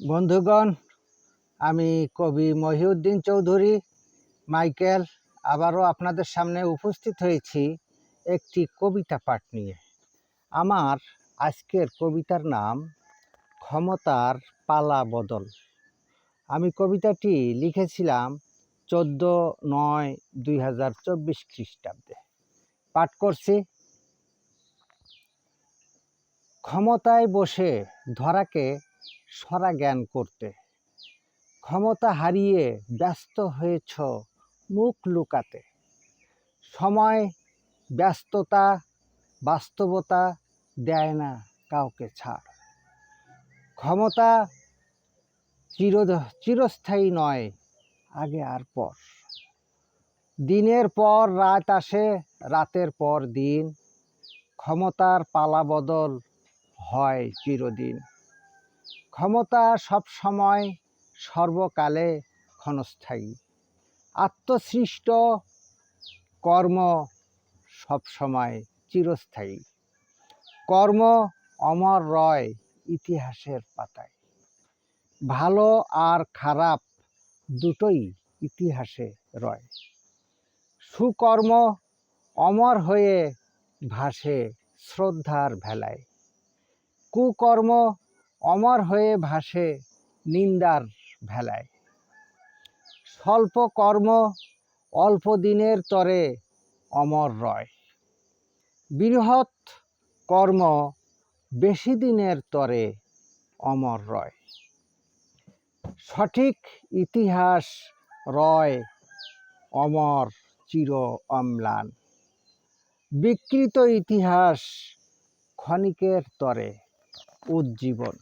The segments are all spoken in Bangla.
বন্ধুগণ, আমি কবি মহিউদ্দিন চৌধুরী, মাইকেল, আবারও আপনাদের সামনে উপস্থিত হয়েছি একটি কবিতা পাঠ নিয়ে। আমার আজকের কবিতার নাম ক্ষমতার পালা বদল। আমি কবিতাটি লিখেছিলাম চোদ্দ নয় দুই হাজার চব্বিশ খ্রিস্টাব্দে। পাঠ করছি। ক্ষমতায় বসে ধরাকে সরা জ্ঞান করতে। ক্ষমতা হারিয়ে ব্যস্ত হয়েছ মুখ লুকাতে। সময়, ব্যস্ততা, বাস্তবতা দেয় না কাউকে ছাড়। ক্ষমতা চির চিরস্থায়ী নয়, আগে আর পর। দিনের পর রাত আসে, রাতের পর দিন। ক্ষমতার পালা বদল হয় চিরদিন। ক্ষমতা সব সময় সর্বকালে ক্ষণস্থায়ী। আত্মসৃষ্ট কর্ম সব সময় চিরস্থায়ী। কর্ম অমর রয় ইতিহাসের পাতায়। ভালো আর খারাপ দুটোই ইতিহাসে রয়। সুকর্ম অমর হয়ে ভাসে শ্রদ্ধার ভেলায়। কুকর্ম অমর হয়ে ভাসে নিন্দার ভেলায়। স্বল্প কর্ম অল্প দিনের তরে অমর রয়। বৃহৎ কর্ম বেশি দিনের তরে অমর রয়। সঠিক ইতিহাস রয় অমর চির অম্লান। বিকৃত ইতিহাস ক্ষণিকের তরে উজ্জীবন।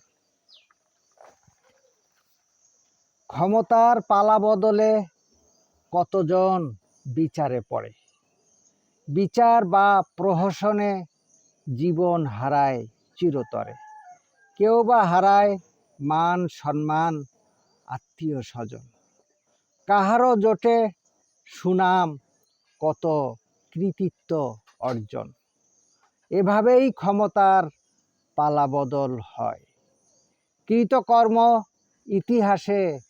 ক্ষমতার পালা বদলে কতজন বিচারে পড়ে? বিচার বা প্রহসনে জীবন হারায় চিরতরে। কেউ বা হারায় মান, সম্মান, আত্মীয় স্বজন। কাহারও জোটে সুনাম কত কৃতিত্ব অর্জন? এভাবেই ক্ষমতার পালাবদল হয়। কৃতকর্ম ইতিহাসে